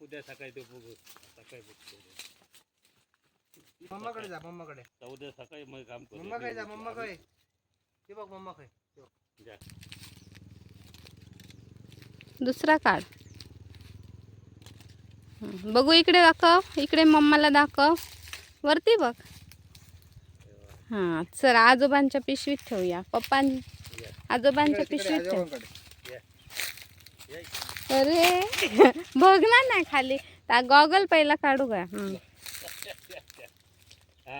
उद्या सकाळी ते बघू. सकाळी बघतो मम्माकडे जा मम्माकडे. उद्या सकाळी मग काम करू. मम्माकडे जा मम्माकडे. ते बघ मम्माकडे. ते बघ. जा. दुसरा काढ. हं, बघू इकडे दाखव. इकडे मम्माला दाखव. वरती बघ. हां चल आजोबांच्या पिशवीत ठेवूया. पप्पां. आजोबांच्या पिशवीत ठेव. आजोबांकडे. अरे बघणार नाही खाली। गॉगल पहिला काढू का? हं. हा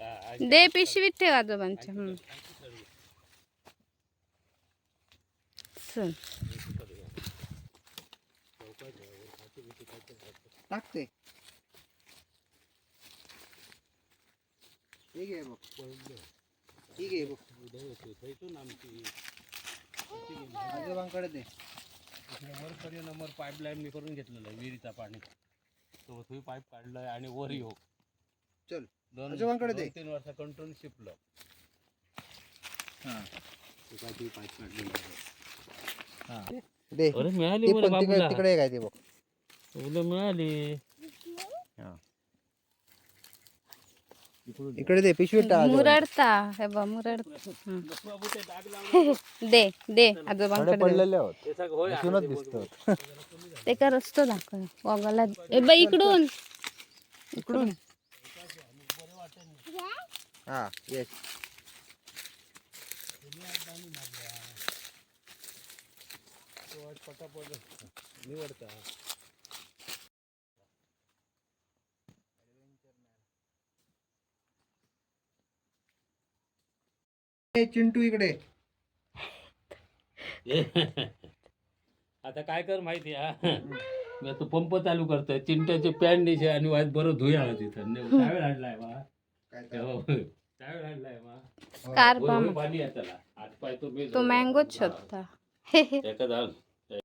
हा, आणि- दे पिशवीत ठेव आजोबांच्या हं. चल. टाकते. ठीक आहे बघ. ठीक आहे बघ. आजोबांकडे दे. इकडे वरपर्यंत वर पाईपलाईन मी करून घेतलेलं आहे विहिरीचा पाणी. तो तुम्ही पाईप काढलाय आणि वर येऊ. चल दोन आजोबांकडे दे. दोन तीन वर्ष कंट्रोल शिपलं हा. ते काय तुम्ही पाईप काढलेलं आहे. दे. अरे मिळाली ती बरं पण तिकडे बाबूला. तिकडे काय ते बघ. तुला मिळाली. इकडे दे आजोबांकडे. मुरडता. हे मुरडता. डाग लावलं. दे दे आजोबांकडे. पडलेले आहोत. ते का रस्तो दाखव. गॉगलला ए बाई इकडून. इकडून. हा येस निवडता. ए, चिंटू इकडे. आता काय कर माहिती आहे मी आता पंप चालू करतोय चिंट्याचे पॅन्ट निशे आणि वाईट बरं धुया तिथं. काय वेळ आणलाय मा काय काय वेळ आणलाय मा कार होय, होय, पाणी आहे त्याला. हात पाय तो मी तो मँगोच शोधता. एका झाड